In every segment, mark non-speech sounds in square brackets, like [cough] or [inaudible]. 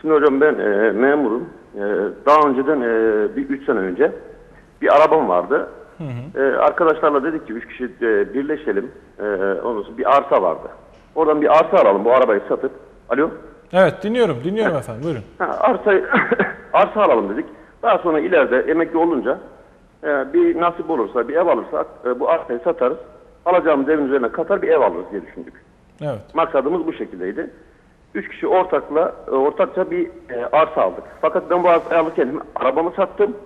Şimdi hocam ben e, memurum. E, daha önceden e, bir üç sene önce bir arabam vardı. E, arkadaşlarla dedik ki üç kişi e, birleşelim. E, ondan sonra bir arsa vardı. Oradan bir arsa alalım bu arabayı satıp. Alo? Evet dinliyorum, dinliyorum efendim. Buyurun. Ha, arsayı [coughs] arsa alalım dedik. Daha sonra ileride emekli olunca e, bir nasip olursa bir ev alırsak e, bu arsayı satarız. Alacağımız evin üzerine katar bir ev alırız diye düşündük. Evet. Maksadımız bu şekildeydi. Üç kişi ortakla e, ortakça bir e, arsa aldık. Fakat ben bu arsayı alırken hem arabamı sattım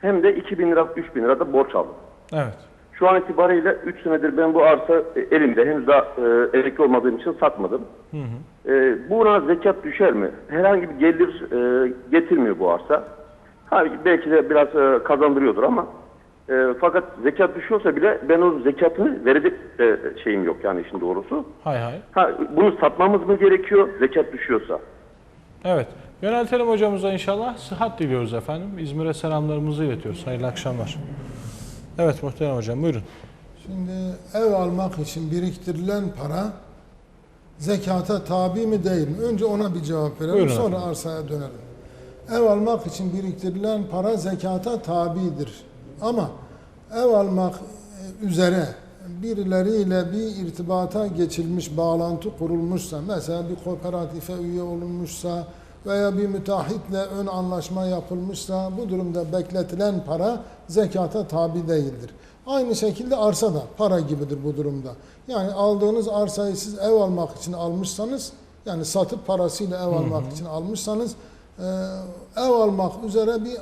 hem de 2000 lira 3000 lira da borç aldım. Evet. Şu an itibariyle 3 senedir ben bu arsa e, elimde. Henüz daha e, emekli olmadığım için satmadım. E, buna zekat düşer mi? Herhangi bir gelir e, getirmiyor bu arsa. Ha, belki de biraz e, kazandırıyordur ama e, fakat zekat düşüyorsa bile ben o zekatını verecek e, şeyim yok yani işin doğrusu. Hay hay. Ha, bunu satmamız mı gerekiyor zekat düşüyorsa? Evet. Yöneltelim hocamıza inşallah. Sıhhat diliyoruz efendim. İzmir'e selamlarımızı iletiyoruz. Hayırlı akşamlar. Evet muhterem hocam buyurun. Şimdi ev almak için biriktirilen para zekata tabi mi değil mi? Önce ona bir cevap verelim Buyurun sonra arsaya dönelim. Ev almak için biriktirilen para zekata tabidir. Ama ev almak e, üzere birileriyle bir irtibata geçilmiş, bağlantı kurulmuşsa, mesela bir kooperatife üye olunmuşsa veya bir müteahhitle ön anlaşma yapılmışsa bu durumda bekletilen para zekata tabi değildir. Aynı şekilde arsa da para gibidir bu durumda. Yani aldığınız arsayı siz ev almak için almışsanız, yani satıp parasıyla ev almak için almışsanız, e, ev almak üzere bir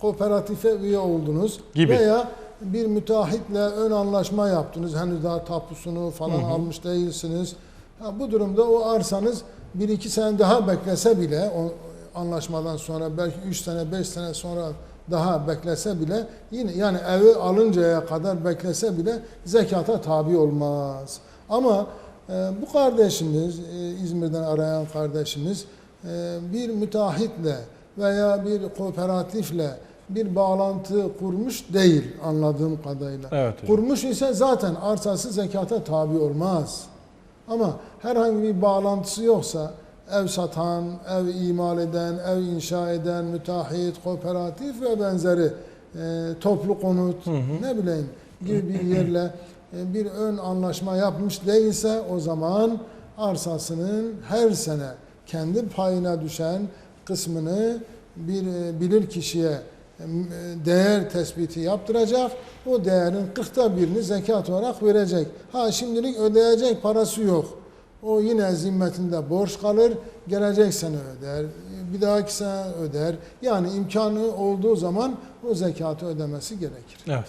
kooperatife üye oldunuz Gibi. veya bir müteahhitle ön anlaşma yaptınız. Henüz daha tapusunu falan almış değilsiniz. Ha, bu durumda o arsanız bir iki sene daha beklese bile o anlaşmadan sonra belki üç sene beş sene sonra daha beklese bile yine yani evi alıncaya kadar beklese bile zekata tabi olmaz. Ama e, bu kardeşimiz e, İzmir'den arayan kardeşimiz e, bir müteahhitle veya bir kooperatifle bir bağlantı kurmuş değil anladığım kadarıyla. Evet hocam. Kurmuş ise zaten arsası zekata tabi olmaz. Ama herhangi bir bağlantısı yoksa ev satan, ev imal eden, ev inşa eden, müteahhit, kooperatif ve benzeri e, toplu konut ne bileyim gibi bir yerle e, bir ön anlaşma yapmış değilse o zaman arsasının her sene kendi payına düşen kısmını bir e, bilir kişiye e, değer tespiti yaptıracak. O değerin kırkta birini zekat olarak verecek. Ha şimdilik ödeyecek parası yok. O yine zimmetinde borç kalır. Gelecek sene öder. Bir dahaki sene öder. Yani imkanı olduğu zaman o zekatı ödemesi gerekir. Evet.